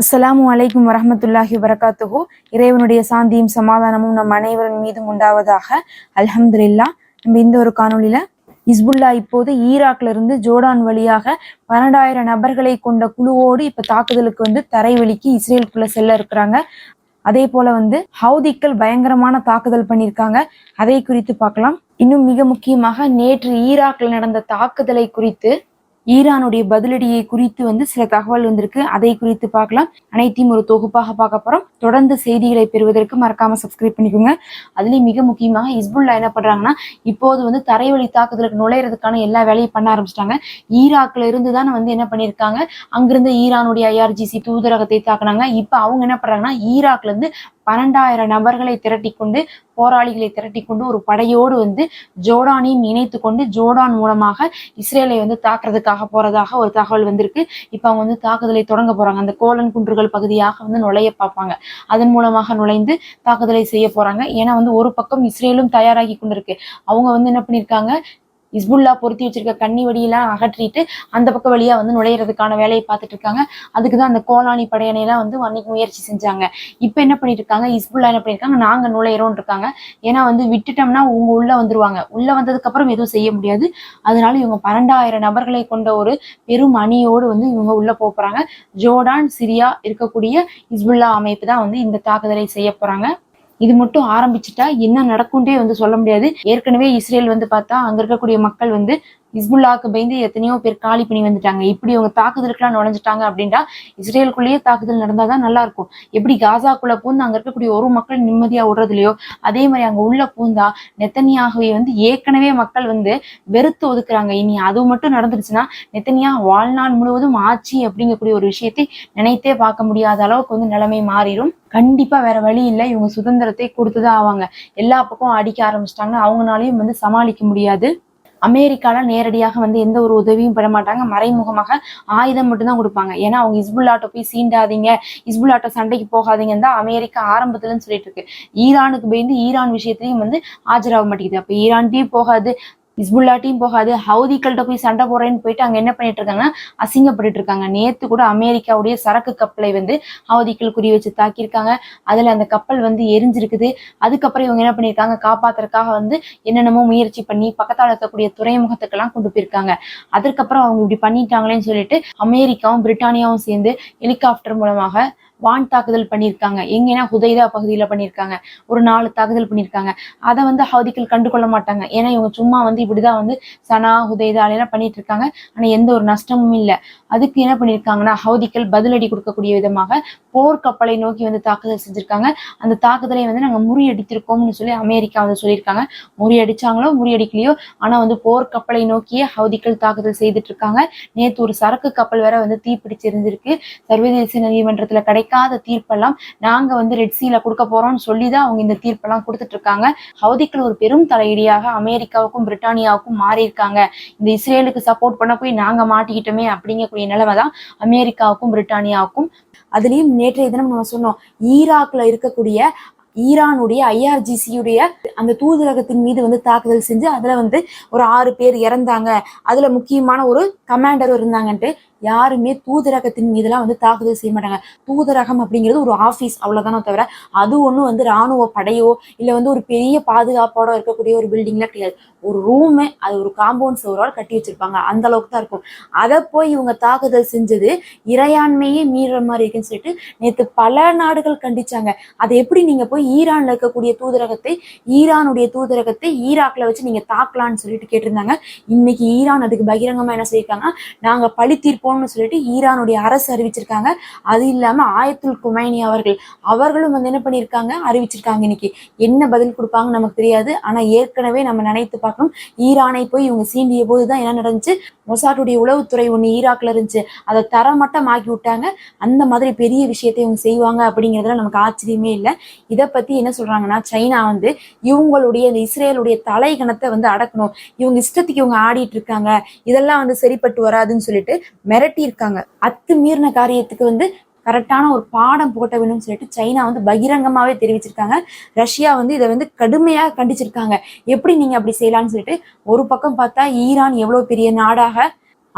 அஸ்லாம் வலைக்கும் வரமத்துல்லாஹி வரகாத்துஹூ இறைவனுடைய சாந்தியும் சமாதானமும் நம் அனைவரின் மீதும் உண்டாவதாக. அல்ஹம்துலில்லாஹ். நம்ம இந்த ஒரு காணொலியில இஸ்புல்லா இப்போது ஈராக்ல இருந்து ஜோர்டான் வழியாக பன்னெண்டாயிரம் நபர்களை கொண்ட குழுவோடு இப்ப தாக்குதலுக்கு வந்து தரைவழிக்கு இஸ்ரேலுக்குள்ள செல்ல இருக்கிறாங்க. அதே போல வந்து ஹவுதிக்கள் பயங்கரமான தாக்குதல் பண்ணியிருக்காங்க. அதை குறித்து பார்க்கலாம். இன்னும் மிக முக்கியமாக நேற்று ஈராக்ல நடந்த தாக்குதலை குறித்து ஈரானுடைய பதிலடியை குறித்து வந்து சில தகவல் வந்திருக்கு. அதை குறித்து பார்க்கலாம். அனைத்தையும் ஒரு தொகுப்பாக பார்க்க போறோம். தொடர்ந்து செய்திகளை பெறுவதற்கு மறக்காம சப்ஸ்கிரைப் பண்ணிக்கோங்க. அதுலயும் மிக முக்கியமாக இஸ்புல்லா என்ன பண்றாங்கன்னா இப்போது வந்து தரைவழி தாக்குதலுக்கு நுழையிறதுக்கான எல்லா வேலையும் பண்ண ஆரம்பிச்சிட்டாங்க. ஈராக்ல இருந்து தான் வந்து என்ன பண்ணியிருக்காங்க? அங்கிருந்து ஈரானுடைய ஐஆர்ஜிசி தூதரகத்தை தாக்குனாங்க. இப்ப அவங்க என்ன பண்றாங்கன்னா ஈராக்ல இருந்து பன்னெண்டாயிரம் நபர்களை திரட்டி கொண்டு போராளிகளை திரட்டி கொண்டு ஒரு படையோடு வந்து ஜோர்டானையும் இணைத்து கொண்டு ஜோர்டான் மூலமாக இஸ்ரேலை வந்து தாக்குறதுக்காக போறதாக ஒரு தகவல் வந்திருக்கு. இப்ப அவங்க வந்து தாக்குதலை தொடங்க போறாங்க. அந்த கோலன் குன்றுகள் பகுதியாக வந்து நுழைய பார்ப்பாங்க. அதன் மூலமாக நுழைந்து தாக்குதலை செய்ய போறாங்க. ஏன்னா வந்து ஒரு பக்கம் இஸ்ரேலும் தயாராகி கொண்டிருக்கு. அவங்க வந்து என்ன பண்ணிருக்காங்க? இஸ்புல்லா பொருத்தி வச்சிருக்க கண்ணி வடியெல்லாம் அகற்றிட்டு அந்த பக்கம் வழியா வந்து நுழையிறதுக்கான வேலையை பார்த்துட்டு இருக்காங்க. அதுக்கு தான் அந்த கோலானி படையணையெல்லாம் வந்து அன்னைக்கு முயற்சி செஞ்சாங்க. இப்போ என்ன பண்ணிட்டு இருக்காங்க இஸ்புல்லா என்ன பண்ணிருக்காங்க? நாங்க நுழையிறோம் இருக்காங்க. ஏன்னா வந்து விட்டுட்டோம்னா உங்க உள்ள வந்துருவாங்க. உள்ள வந்ததுக்கு அப்புறம் எதுவும் செய்ய முடியாது. அதனால இவங்க பன்னெண்டாயிரம் நபர்களை கொண்ட ஒரு பெரும் அணியோடு வந்து இவங்க உள்ள போக போறாங்க. ஜோர்டான் சிரியா இருக்கக்கூடிய இஸ்புல்லா அமைப்பு தான் வந்து இந்த தாக்குதலை செய்ய போறாங்க. இது மட்டும் ஆரம்பிச்சுட்டா என்ன நடக்கும்ன்றே வந்து சொல்ல முடியாது. ஏற்கனவே இஸ்ரேல் வந்து பார்த்தா அங்க இருக்கக்கூடிய மக்கள் வந்து ஹிஸ்புல்லாக்கு பயந்து எத்தனையோ பேர் காலி பண்ணி வந்துட்டாங்க. இப்படி அவங்க தாக்குதலுக்குலாம் நுழைஞ்சிட்டாங்க அப்படின்னா இஸ்ரேலுக்குள்ளேயே தாக்குதல் நடந்தாதான் நல்லா இருக்கும் எப்படி காசாக்குள்ள பூந்து அங்க இருக்கக்கூடிய ஒரு மக்கள் நிம்மதியா விடுறதுலையோ அதே மாதிரி அங்க உள்ள பூந்தா நெத்தனியாகவே வந்து ஏற்கனவே மக்கள் வந்து வெறுத்து ஒதுக்குறாங்க. இனி அது மட்டும் நடந்துருச்சுன்னா நெத்தனியா வாழ்நாள் முழுவதும் ஆட்சி அப்படிங்கக்கூடிய ஒரு விஷயத்தை நினைத்தே பார்க்க முடியாத அளவுக்கு வந்து நிலைமை மாறிடும் கண்டிப்பா வேற வழி இல்லை. இவங்க சுதந்திரத்தை கொடுத்துதான் ஆவாங்க. எல்லா பக்கம் அடிக்க ஆரம்பிச்சிட்டாங்கன்னா அவங்களாலையும் வந்து சமாளிக்க முடியாது. அமெரிக்கால நேரடியாக வந்து எந்த ஒரு உதவியும் பெற மாட்டாங்க. மறைமுகமாக ஆயுதம் மட்டும்தான் கொடுப்பாங்க. ஏன்னா அவங்க இஸ்புல்லாட்டோ போய் சீண்டாதீங்க இஸ்புல்லாட்டோ சண்டைக்கு போகாதீங்கன்னு தான் அமெரிக்கா ஆரம்பத்துலன்னு சொல்லிட்டு இருக்கு. ஈரானுக்கு பயந்து ஈரான் விஷயத்திலையும் வந்து ஆஜராக மாட்டேங்குது. அப்ப ஈரான்ட்டையும் போகாது. ஹிஸ்புல்லாட்டியும் போகாது. ஹவுதிகள்கிட்ட போய் சண்டை போடுறேன்னு போயிட்டு அங்க என்ன பண்ணிட்டு இருக்காங்கன்னா அசிங்கப்பட்டு இருக்காங்க. நேத்து கூட அமெரிக்காவுடைய சரக்கு கப்பலை வந்து ஹவுதிக்கள் குறி வச்சு தாக்கியிருக்காங்க. அதுல அந்த கப்பல் வந்து எரிஞ்சிருக்குது. அதுக்கப்புறம் இவங்க என்ன பண்ணியிருக்காங்க? காப்பாத்துறதுக்காக வந்து என்னென்னமோ முயற்சி பண்ணி பக்கத்தால் இருக்கக்கூடிய துறைமுகத்துக்கெல்லாம் கொண்டு போயிருக்காங்க. அதுக்கப்புறம் அவங்க இப்படி பண்ணிட்டாங்களேன்னு சொல்லிட்டு அமெரிக்காவும் பிரிட்டானியாவும் சேர்ந்து ஹெலிகாப்டர் மூலமாக வான் தாக்குதல் பண்ணியிருக்காங்க. எங்கன்னா ஹுதைதா பகுதியில பண்ணியிருக்காங்க. ஒரு நாலு தாக்குதல் பண்ணியிருக்காங்க. அதை வந்து ஹவுதிகள் கண்டுகொள்ள மாட்டாங்க. ஏன்னா இவங்க சும்மா வந்து இப்படிதான் வந்து சனா ஹுதைதா எல்லாம் பண்ணிட்டு இருக்காங்க. ஆனா எந்த ஒரு நஷ்டமும் இல்லை. அதுக்கு என்ன பண்ணியிருக்காங்கன்னா ஹவுதிகள் பதிலடி கொடுக்கக்கூடிய விதமாக போர்க்கப்பலை நோக்கி வந்து தாக்குதல் செஞ்சிருக்காங்க. அந்த தாக்குதலை வந்து நாங்க முறியடித்திருக்கோம்னு சொல்லி அமெரிக்கா வந்து சொல்லியிருக்காங்க. முறியடிச்சாங்களோ முறியடிக்கலையோ ஆனா வந்து போர்க்கப்பலை நோக்கியே ஹவுதிகள் தாக்குதல் செய்துட்டு இருக்காங்க. நேத்து ஒரு சரக்கு கப்பல் வேற வந்து தீப்பிடிச்சிருந்திருக்கு. சர்வதேச நீதிமன்றத்துல கிடைக்காத தீர்ப்பெல்லாம் நாங்க வந்து ரெட் சீல கொடுக்க போறோம்னு சொல்லிதான் அவங்க இந்த தீர்ப்பெல்லாம் கொடுத்துட்டு இருக்காங்க. ஹவுதிகள் ஒரு பெரும் தலையீடியாக அமெரிக்காவுக்கும் பிரிட்டானியாவுக்கும் மாறி இருக்காங்க இந்த இஸ்ரேலுக்கு சப்போர்ட் பண்ண போய் நாங்க மாட்டிக்கிட்டோமே அப்படிங்கக்கூடிய நிலைமை தான் அமெரிக்காவுக்கும் பிரிட்டானியாவுக்கும். அதுலயும் நேற்றைய தினம் நம்ம சொன்னோம் ஈராக்ல இருக்கக்கூடிய ஈரானுடைய ஐஆர்ஜிசியுடைய அந்த தூதரகத்தின் மீது வந்து தாக்குதல் செஞ்சு அதுல வந்து ஒரு ஆறு பேர் இறந்தாங்க. அதுல முக்கியமான ஒரு கமாண்டர் இருந்தாங்கன்ட்டு யாருமே தூதரகத்தின் மீதெல்லாம் வந்து தாக்குதல் செய்ய மாட்டாங்க. தூதரகம் அப்படிங்கிறது ஒரு ஆஃபீஸ் அவ்வளவுதானே தவிர அது ஒன்றும் வந்து ராணுவ படையோ இல்லை வந்து ஒரு பெரிய பாதுகாப்போட இருக்கக்கூடிய ஒரு பில்டிங்லாம் கிடையாது. ஒரு ரூமு அது ஒரு காம்பவுண்ட் சுவரோட கட்டி வச்சிருப்பாங்க. அந்த அளவுக்கு தான் இருக்கும். அதை போய் இவங்க தாக்குதல் செஞ்சது இறையாண்மையே மீறுற மாதிரி இருக்குன்னு சொல்லிட்டு நேற்று பல நாடுகள் கண்டிச்சாங்க. அதை எப்படி நீங்க போய் ஈரான்ல இருக்கக்கூடிய தூதரகத்தை ஈரானுடைய தூதரகத்தை ஈராக்ல வச்சு நீங்க தாக்கலாம்னு சொல்லிட்டு கேட்டிருந்தாங்க. இன்னைக்கு ஈரான் அதுக்கு பகிரங்கமா என்ன சொல்லியிருக்காங்க நாங்க பழி போகணும்னு சொல்லிட்டு ஈரானுடைய அரசு அறிவிச்சிருக்காங்க. அது இல்லாம ஆயத்துல் குமைனி அவர்கள் அவர்களும் வந்து என்ன பண்ணியிருக்காங்க? அறிவிச்சிருக்காங்க இன்னைக்கு. என்ன பதில் கொடுப்பாங்க நமக்கு தெரியாது. ஆனா ஏற்கனவே நம்ம நினைத்து பார்க்கணும். ஈரானை போய் இவங்க சீண்டிய போதுதான் என்ன நடந்துச்சு? மொசாட்டுடைய உளவுத்துறை ஒண்ணு ஈராக்ல இருந்துச்சு. அதை தரமட்டம் ஆக்கி விட்டாங்க. அந்த மாதிரி பெரிய விஷயத்தை இவங்க செய்வாங்க அப்படிங்கிறதுல நமக்கு ஆச்சரியமே இல்லை. இதை பத்தி என்ன சொல்றாங்கன்னா சைனா வந்து இவங்களுடைய இந்த இஸ்ரேலுடைய தலைகணத்தை வந்து அடக்கணும். இவங்க இஷ்டத்துக்கு இவங்க ஆடிட்டு இருக்காங்க. இதெல்லாம் வந்து சரிப்பட்டு வராதுன்னு சொல்லிட்டு மிரட்டி இருக்காங்க அத்து மீறின காரியத்துக்கு வந்து கரெக்டான ஒரு பாடம் போட்ட வேணும்னு சொல்லிட்டு சைனா வந்து பகிரங்கமாவே தெரிவிச்சிருக்காங்க. ரஷ்யா வந்து இதை வந்து கடுமையாக கண்டிச்சிருக்காங்க. எப்படி நீங்க அப்படி செய்யலாம்னு சொல்லிட்டு ஒரு பக்கம் பார்த்தா ஈரான் எவ்வளவு பெரிய நாடாக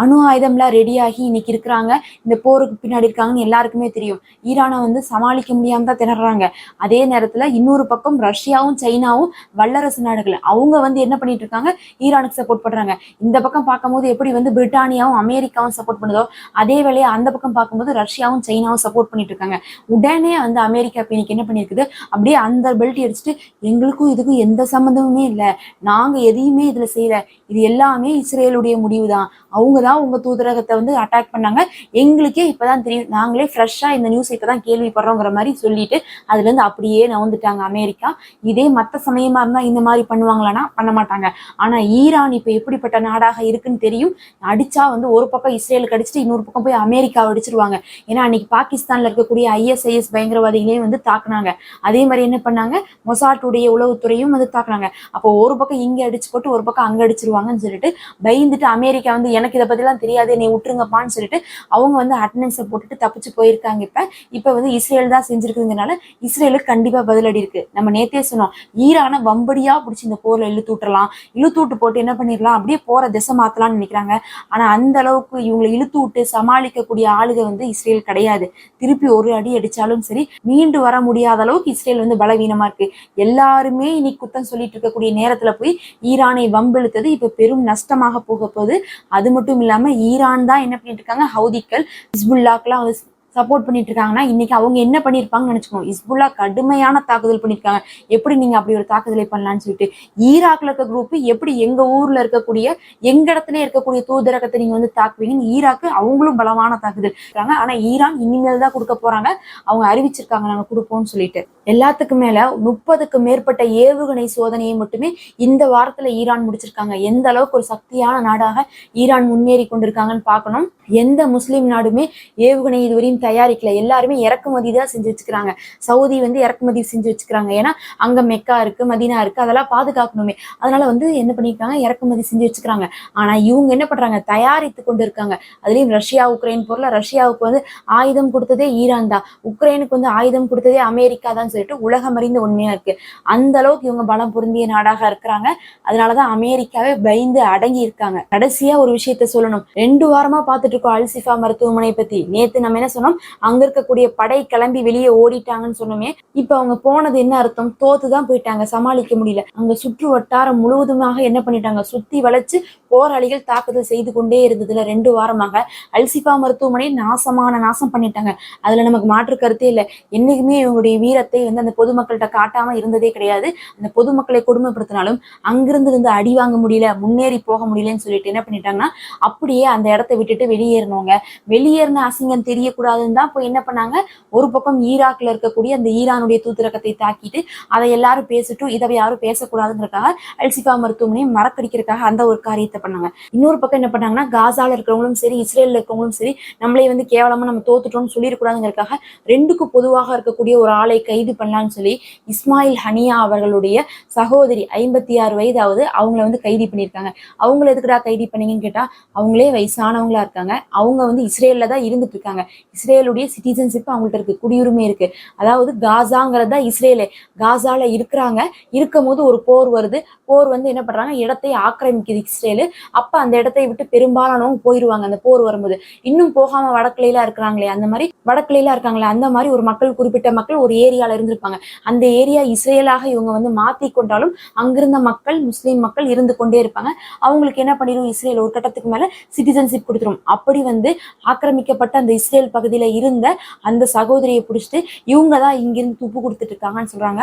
அணு ஆயுதம்லாம் ரெடியாகி இன்னைக்கு இருக்கிறாங்க. இந்த போருக்கு பின்னாடி இருக்காங்கன்னு எல்லாருக்குமே தெரியும். ஈரானை வந்து சமாளிக்க முடியாம தான் திணறாங்க. அதே நேரத்துல இன்னொரு பக்கம் ரஷ்யாவும் சைனாவும் வல்லரசு நாடுகள். அவங்க வந்து என்ன பண்ணிட்டு இருக்காங்க? ஈரானுக்கு சப்போர்ட் பண்றாங்க. இந்த பக்கம் பார்க்கும்போது எப்படி வந்து பிரிட்டானியாவும் அமெரிக்காவும் சப்போர்ட் பண்ணுதோ அதே வேளையை அந்த பக்கம் பார்க்கும்போது ரஷ்யாவும் சைனாவும் சப்போர்ட் பண்ணிட்டு இருக்காங்க. உடனே வந்து அமெரிக்கா இப்போ இன்னைக்கு என்ன பண்ணிருக்குது? அப்படியே அந்த பெல்ட் அடிச்சுட்டு எங்களுக்கும் இதுக்கும் எந்த சம்மந்தமுமே இல்லை. நாங்க எதையுமே இதுல செய்யல. இது எல்லாமே இஸ்ரேலுடைய முடிவு தான் அவங்க தான் உங்க தூதரகத்தை வந்து அட்டாக் பண்ணாங்க. எங்களுக்கே இப்பதான் தெரியும் நாங்களே ஃப்ரெஷ்ஷா இந்த நியூஸ் இப்பதான் கேள்விப்படுறோங்கிற மாதிரி சொல்லிட்டு அதுல இருந்து அப்படியே நவுந்துட்டாங்க அமெரிக்கா. இதே மத்த சமயமா இருந்தா இந்த மாதிரி பண்ணுவாங்களான்னா பண்ண மாட்டாங்க. ஆனா ஈரான் இப்ப எப்படிப்பட்ட நாடாக இருக்குன்னு தெரியும். அடிச்சா வந்து ஒரு பக்கம் இஸ்ரேலுக்கு அடிச்சுட்டு இன்னொரு பக்கம் போய் அமெரிக்காவை அடிச்சிருவாங்க. ஏன்னா அன்னைக்கு பாகிஸ்தான்ல இருக்கக்கூடிய ஐஎஸ்ஐஎஸ் பயங்கரவாதிகளையும் வந்து தாக்குனாங்க. அதே மாதிரி என்ன பண்ணாங்க? மொசாட்டுடைய உளவுத்துறையும் வந்து தாக்குனாங்க. அப்போ ஒரு பக்கம் இங்க அடிச்சு போட்டு ஒரு பக்கம் அங்க அடிச்சிருவாங்கன்னு சொல்லிட்டு பயந்துட்டு அமெரிக்கா வந்து எனக்கு இதை அதெல்லாம் தெரியாது நீ விட்டுருங்கப்பான்னு சொல்லிட்டு அவங்க வந்து அட்டண்டன்ஸை போட்டுட்டு தப்பிச்சு போயிருக்காங்க இப்ப. இப்ப வந்து இஸ்ரேல் தான் செஞ்சிருக்குங்கிறனால இஸ்ரேலுக்கு கண்டிப்பா பதிலடி இருக்கு. நம்ம நேத்தே சொன்னோம் ஈரானை வம்படியா பிடிச்சி இந்த போர்ல இழுத்து விட்டுறலாம் இழுத்து விட்டு போட்டு என்ன பண்ணிடலாம்? அப்படியே போற திசை மாத்தலாம்னு நினைக்கிறாங்க. ஆனா அந்த அளவுக்கு இவங்களை இழுத்து விட்டு சமாளிக்கக்கூடிய ஆளுக வந்து இஸ்ரேல் கிடையாது. திருப்பி ஒரு அடி அடிச்சாலும் சரி மீண்டு வர முடியாத அளவுக்கு இஸ்ரேல் வந்து பலவீனமா இருக்கு. எல்லாருமே இன்னைக்கு குத்தம் சொல்லிட்டு இருக்கக்கூடிய நேரத்துல போய் ஈரானை வம்பிழுத்தது இப்ப பெரும் நஷ்டமாக போக போகுது. அது மட்டும் இல்லாம ஈரான் தான் என்ன பண்ணிட்டு இருக்காங்க? ஹவுதிக்கள் ஹிஸ்புல்லாக்கெல்லாம் வந்து சப்போர்ட் பண்ணிட்டு இருக்காங்கன்னா இன்னைக்கு அவங்க என்ன பண்ணிருப்பாங்கன்னு நினைச்சுக்கணும் ஹிஸ்புல்லா கடுமையான தாக்குதல் பண்ணிருக்காங்க. எப்படி நீங்க அப்படி ஒரு தாக்குதலை பண்ணலாம்னு சொல்லிட்டு ஈராக்ல இருக்க குரூப் எப்படி எங்க ஊர்ல இருக்கக்கூடிய எங்க இடத்துல இருக்கக்கூடிய தூதரகத்தை நீங்க வந்து தாக்குவீங்கன்னு ஈராக்கு அவங்களும் பலமான தாக்குதல். இருக்காங்க ஆனா ஈரான் இனிமேல் தான் கொடுக்க போறாங்க. அவங்க அறிவிச்சிருக்காங்க நாங்க கொடுப்போம்னு சொல்லிட்டு. எல்லாத்துக்கும் மேல முப்பதுக்கு மேற்பட்ட ஏவுகணை சோதனையை மட்டுமே இந்த வாரத்துல ஈரான் முடிச்சிருக்காங்க. எந்த அளவுக்கு ஒரு சக்தியான நாடாக ஈரான் முன்னேறி கொண்டிருக்காங்கன்னு பார்க்கணும். எந்த முஸ்லீம் நாடுமே ஏவுகணை இதுவரையும் தயாரிக்கல. எல்லாருமே இறக்குமதி தான் செஞ்சு வச்சுக்கிறாங்க. சவுதி வந்து இறக்குமதி செஞ்சு வச்சுக்கிறாங்க. ஏன்னா அங்க மெக்கா இருக்கு மதீனா இருக்கு அதெல்லாம் பாதுகாக்கணுமே. அதனால வந்து என்ன பண்ணிருக்காங்க? இறக்குமதி செஞ்சு வச்சுக்கிறாங்க. ஆனா இவங்க என்ன பண்றாங்க? தயாரித்து கொண்டு இருக்காங்க அதுலயும் ரஷ்யா உக்ரைன் போர்ல ரஷ்யாவுக்கு வந்து ஆயுதம் கொடுத்ததே ஈரான் தான். உக்ரைனுக்கு வந்து ஆயுதம் கொடுத்ததே அமெரிக்கா தான் சொல்லிட்டு உலகம் அறிந்த உண்மையா இருக்கு. அந்த அளவுக்கு இவங்க பலம் பொருந்திய நாடாக இருக்கிறாங்க. அதனாலதான் அமெரிக்காவே பயந்து அடங்கி இருக்காங்க. கடைசியா ஒரு விஷயத்த சொல்லணும். ரெண்டு வாரமா பார்த்துட்டு இருக்கோம் அல்சிஃபா மருத்துவமனை பத்தி. நேத்து நம்ம என்ன சொன்னோம்? அங்க இருக்கக்கூடிய படை கிளம்பி வெளியே ஓடிட்டாங்கன்னு சொன்னோமே. இப்ப அவங்க போனது என்ன அர்த்தம்? தோத்து தான் போயிட்டாங்க. சமாளிக்க முடியல. அங்க சுற்று வட்டாரம் முழுவதுமாக என்ன பண்ணிட்டாங்க? சுத்தி வளைச்சு போராளிகள் தாக்குதல் செய்து கொண்டே இருந்ததுல ரெண்டு வாரமாக அல்சிஃபா மருத்துவமனை நாசமான நாசம் பண்ணிட்டாங்க. அதுல நமக்கு மாற்று கருத்தே இல்லை. என்னைக்குமே இவங்களுடைய வீரத்தை வந்து அந்த பொதுமக்கள்கிட்ட காட்டாம இருந்ததே கிடையாது. அந்த பொதுமக்களை கொடுமைப்படுத்தினாலும் அங்கிருந்து இருந்து அடி வாங்க முடியல முன்னேறி போக முடியலன்னு சொல்லிட்டு என்ன பண்ணிட்டாங்கன்னா அப்படியே அந்த இடத்த விட்டுட்டு வெளியேறினவங்க. வெளியேறின அசிங்கம் தெரியக்கூடாதுன்னு தான் போய் என்ன பண்ணாங்க? ஒரு பக்கம் ஈராக்ல இருக்கக்கூடிய அந்த ஈரானுடைய தூதரகத்தை தாக்கிட்டு அதை எல்லாரும் பேசிட்டும் இதை யாரும் பேசக்கூடாதுங்கிறதுக்காக அல்சிஃபா மருத்துவமனையை மறக்கடிக்கிறதுக்காக அந்த ஒரு காரியத்தை பண்ணாங்க? இன்னொரு பக்கம் என்ன பண்ணாங்கன்னா காசால இருக்கிறவங்களும் சரி இஸ்ரேல இருக்கிறவங்களும் சரி நம்மளே வந்து கேவலமா நம்ம தோத்துட்டோம்னு சொல்லிருக்கூடாதுங்கிறதுக்காக ரெண்டுக்கும் பொதுவாக இருக்கக்கூடிய ஒரு ஆளை கைது பண்ணலான்னு சொல்லி இஸ்மாயில் ஹனியா அவர்களுடைய சகோதரி ஐம்பத்தி ஆறு வயதாவது அவங்கள வந்து கைது பண்ணியிருக்காங்க. அவங்கள எதுக்குடா கைது பண்ணீங்கன்னு கேட்டா அவங்களே வயசானவங்களா இருக்காங்க. அவங்க வந்து இஸ்ரேல்ல தான் இருந்துட்டு இருக்காங்க இஸ்ரேலுடைய சிட்டிசன்ஷிப் அவங்கள்ட்ட இருக்கு குடியுரிமை இருக்கு. அதாவது காசாங்கிறது தான் இஸ்ரேலே. காசால இருக்கிறாங்க. இருக்கும் போது ஒரு போர் வருது. போர் வந்து என்ன பண்றாங்க? இடத்தை ஆக்கிரமிக்குது இஸ்ரேலு. அப்ப அந்த இடத்தை விட்டு பெரும்பாலானவங்க போயிருவாங்க. அந்த போர் வரும்போது. இன்னும் போகாம வடக்கிளையில இருக்கிறாங்களே அந்த மாதிரி வடக்கிளையில இருக்காங்களே அந்த மாதிரி ஒரு மக்கள் குறிப்பிட்ட மக்கள் ஒரு ஏரியால இருந்திருப்பாங்க. அந்த ஏரியா இஸ்ரேலாக இவங்க வந்து மாத்தி கொண்டாலும் அங்கிருந்த மக்கள் முஸ்லீம் மக்கள் இருந்து கொண்டே இருப்பாங்க. அவங்களுக்கு என்ன பண்ணிடும் இஸ்ரேல் ஒரு கட்டத்துக்கு மேல சிட்டிசன்ஷிப் கொடுத்துரும். அப்படி வந்து ஆக்கிரமிக்கப்பட்ட அந்த இஸ்ரேல் பகுதியில இருந்த அந்த சகோதரியை பிடிச்சிட்டு இவங்க தான் இங்கிருந்து துப்பு கொடுத்துட்டு இருக்காங்கன்னு சொல்றாங்க.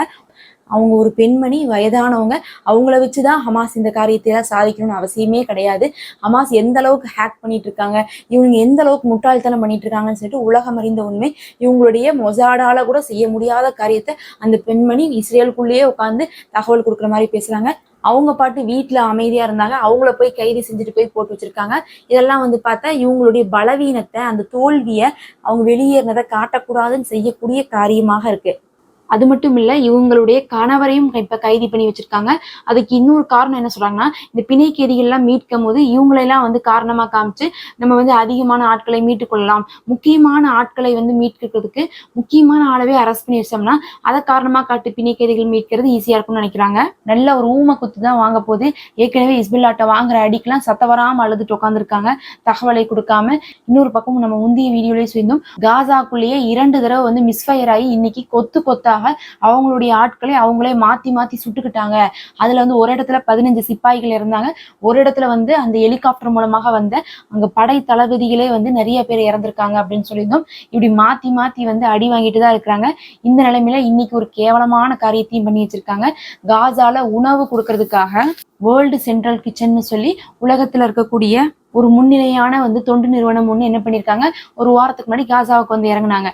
அவங்க ஒரு பெண்மணி வயதானவங்க. அவங்கள வச்சுதான் ஹமாஸ் இந்த காரியத்தை எல்லாம் சாதிக்கணும்னு அவசியமே கிடையாது. ஹமாஸ் எந்த அளவுக்கு ஹேக் பண்ணிட்டு இருக்காங்க இவங்க எந்த அளவுக்கு முட்டாள்தனம் பண்ணிட்டு இருக்காங்கன்னு சொல்லிட்டு உலகம் அறிந்த உண்மை. இவங்களுடைய மொசாடால கூட செய்ய முடியாத காரியத்தை அந்த பெண்மணி இஸ்ரேலுக்குள்ளேயே உட்காந்து தகவல் கொடுக்குற மாதிரி பேசுறாங்க. அவங்க பாட்டு வீட்டுல அமைதியா இருந்தாங்க. அவங்கள போய் கைது செஞ்சுட்டு போய் போட்டு வச்சிருக்காங்க. இதெல்லாம் வந்து பார்த்தா இவங்களுடைய பலவீனத்தை அந்த தோல்வியை அவங்க வெளியேறினதை காட்டக்கூடாதுன்னு செய்யக்கூடிய காரியமாக இருக்கு. அது மட்டும் இல்ல இவங்களுடைய கணவரையும் இப்ப கைது பண்ணி வச்சிருக்காங்க. அதுக்கு இன்னொரு காரணம் என்ன சொல்றாங்கன்னா இந்த பிணை கைதிகள்லாம் மீட்கும் போது இவங்களெல்லாம் வந்து காரணமா காமிச்சு நம்ம வந்து அதிகமான ஆட்களை மீட்டுக் கொள்ளலாம். முக்கியமான ஆட்களை வந்து மீட்கிறதுக்கு முக்கியமான ஆளவே அரெஸ்ட் பண்ணி வச்சோம்னா அதை காரணமா காட்டு பிணை கைதிகள் மீட்கிறது ஈஸியா இருக்கும்னு நினைக்கிறாங்க. நல்ல ஒரு ஊமை குத்து தான் வாங்க போது ஏற்கனவே இஸ்பில்லாட்டை வாங்குற அடிக்கெல்லாம் சத்த வராம அழுதுட்டு உட்காந்துருக்காங்க தகவலை கொடுக்காம இன்னொரு பக்கம் நம்ம முந்தைய வீடியோலயே சேர்ந்தோம் காசாக்குள்ளேயே இரண்டு தடவை வந்து மிஸ்ஃபயர் ஆகி இன்னைக்கு கொத்து கொத்தாக அவங்களுடைய ஆட்களை அவங்களே மாத்தி மாத்தி சுட்டுக்கிட்டாங்க. அதுல வந்து ஒரு இடத்துல பதினஞ்சு சிப்பாய்கள் இருந்தாங்க. ஒரு இடத்துல வந்து அந்த ஹெலிகாப்டர் மூலமாக வந்த அங்க படை தளபதிகளே வந்து நிறைய பேர் இறந்திருக்காங்க அப்படின்னு சொல்லியிருந்தோம். இப்படி மாத்தி மாத்தி வந்து அடி வாங்கிட்டு தான் இருக்கிறாங்க. இந்த நிலைமையில இன்னைக்கு ஒரு கேவலமான காரியத்தையும் பண்ணி வச்சிருக்காங்க. காசால உணவு கொடுக்கறதுக்காக வேர்ல்டு சென்ட்ரல் கிச்சன்னு சொல்லி உலகத்துல இருக்கக்கூடிய ஒரு முன்னிலையான வந்து தொண்டு நிறுவனம் ஒன்று என்ன பண்ணியிருக்காங்க ஒரு வாரத்துக்கு முன்னாடி காசாவுக்கு வந்து இறங்குனாங்க.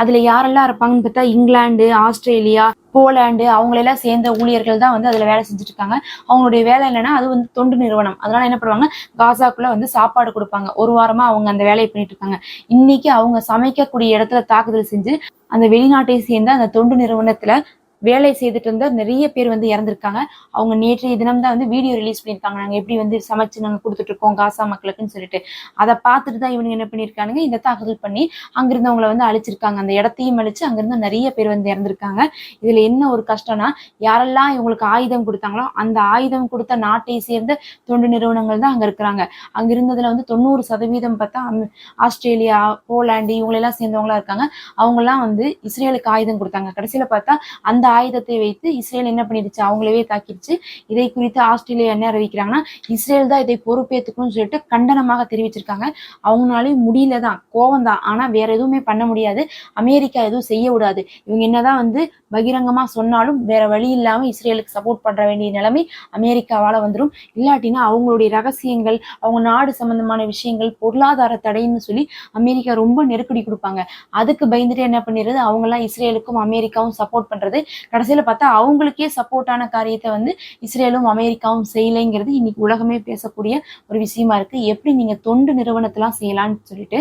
அதுல யாரெல்லாம் இருப்பாங்கன்னு பார்த்தா இங்கிலாந்து ஆஸ்திரேலியா போலாண்டு அவங்களெல்லாம் சேர்ந்த ஊழியர்கள் தான் வந்து அதுல வேலை செஞ்சுட்டு இருக்காங்க அவங்களுடைய வேலை என்னன்னா அது வந்து தொண்டு நிறுவனம். அதனால என்ன பண்ணுவாங்க? காசாக்குள்ள வந்து சாப்பாடு கொடுப்பாங்க. ஒரு வாரமா அவங்க அந்த வேலையை பண்ணிட்டு இருக்காங்க இன்னைக்கு அவங்க சமைக்கக்கூடிய இடத்துல தாக்குதல் செஞ்சு அந்த வெளிநாட்டை சேர்ந்த அந்த தொண்டு நிறுவனத்துல வேலை செய்துட்டு இருந்த நிறைய பேர் வந்து இறந்துருக்காங்க. அவங்க நேற்றைய தினம் தான் வந்து வீடியோ ரிலீஸ் பண்ணியிருக்காங்க. நாங்க எப்படி வந்து சமைச்சு நாங்கள் கொடுத்துட்டு இருக்கோம் காசா மக்களுக்குன்னு சொல்லிட்டு. அதை பார்த்துட்டு தான் இவனுங்க என்ன பண்ணியிருக்கானுங்க? இந்த தாக்குதல் பண்ணி அங்கிருந்தவங்களை வந்து அழிச்சிருக்காங்க. அந்த இடத்தையும் அழிச்சு அங்கிருந்து நிறைய பேர் வந்து இறந்துருக்காங்க. இதுல என்ன ஒரு கஷ்டம்னா யாரெல்லாம் இவங்களுக்கு ஆயுதம் கொடுத்தாங்களோ அந்த ஆயுதம் கொடுத்த நாட்டை சேர்ந்த தொண்டு நிறுவனங்கள் தான் அங்க இருக்கிறாங்க. அங்க இருந்ததுல வந்து தொண்ணூறு சதவீதம் பார்த்தா அம்- ஆஸ்திரேலியா போலாந்து இவங்களெல்லாம் சேர்ந்தவங்களா இருக்காங்க. அவங்கெல்லாம் வந்து இஸ்ரேலுக்கு ஆயுதம் கொடுத்தாங்க. கடைசியில பார்த்தா அந்த ஆயுதத்தை வைத்து இஸ்ரேல் என்ன பண்ணிடுச்சு? அவங்களவே தாக்கிடுச்சு. இதை குறித்து ஆஸ்திரேலியா என்ன அறிவிக்கிறாங்கன்னா இஸ்ரேல் தான் இதை பொறுப்பேற்றுக்கணும்னு சொல்லிட்டு கண்டனமாக தெரிவிச்சிருக்காங்க. அவங்களாலையும் முடியல தான். கோவம் தான். ஆனா வேற எதுவுமே பண்ண முடியாது. அமெரிக்கா எதுவும் செய்ய விடாது. இவங்க என்னதான் வந்து பகிரங்கமா சொன்னாலும் வேற வழி இல்லாம இஸ்ரேலுக்கு சப்போர்ட் பண்ற வேண்டிய நிலைமை அமெரிக்காவால வந்துடும் இல்லாட்டினா அவங்களுடைய ரகசியங்கள் அவங்க நாடு சம்பந்தமான விஷயங்கள் பொருளாதார தடைன்னு சொல்லி அமெரிக்கா ரொம்ப நெருக்கடி கொடுப்பாங்க. அதுக்கு பயந்துட்டு என்ன பண்ணிடுறது? அவங்க எல்லாம் இஸ்ரேலுக்கும் அமெரிக்காவும் சப்போர்ட் பண்றது கடைசியில பார்த்தா அவங்களுக்கே சப்போர்ட்டான காரியத்தை வந்து இஸ்ரேலும் அமெரிக்காவும் செய்யலைங்கிறது இன்னைக்கு உலகமே பேசக்கூடிய ஒரு விஷயமா இருக்கு. எப்படி நீங்க தொண்டு நிறுவனத்தெல்லாம் செய்யலாம்னு சொல்லிட்டு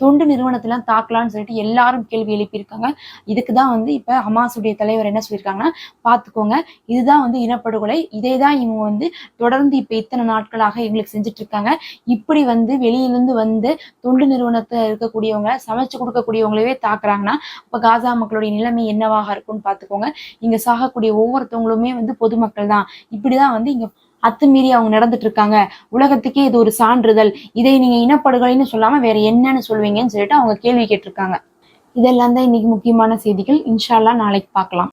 தொண்டு நிறுவனத்தெல்லாம் தாக்கலாம்னு சொல்லிட்டு எல்லாரும் கேள்வி எழுப்பியிருக்காங்க. இதுக்கு தான் வந்து இப்ப ஹமாஸுடைய தலைவர் என்ன சொல்லியிருக்காங்கன்னா பார்த்துக்கோங்க இதுதான் வந்து இனப்படுகொலை இதே தான் இவங்க வந்து தொடர்ந்து இப்ப இத்தனை நாட்களாக எங்களுக்கு செஞ்சுட்டு இருக்காங்க இப்படி வந்து வெளியிலிருந்து வந்து தொண்டு நிறுவனத்துல இருக்கக்கூடியவங்க சமைச்சு கொடுக்கக்கூடியவங்களவே தாக்குறாங்கன்னா இப்ப காசா மக்களுடைய நிலைமை என்னவாக இருக்கும்னு பார்த்துக்கோங்க இங்க சாகக்கூடிய ஒவ்வொருத்தவங்களுமே வந்து பொதுமக்கள் தான். இப்படிதான் வந்து இங்க அத்துமீறி அவங்க நடந்துட்டு இருக்காங்க உலகத்துக்கே இது ஒரு சான்றிதழ். இதை நீங்க இனப்படுகொலைன்னு சொல்லாம வேற என்னன்னு சொல்வீங்கன்னு சொல்லிட்டு அவங்க கேள்வி கேட்டிருக்காங்க. இதெல்லாம் தான் இன்னைக்கு முக்கியமான செய்திகள். இன்ஷால்லா நாளைக்கு பார்க்கலாம்.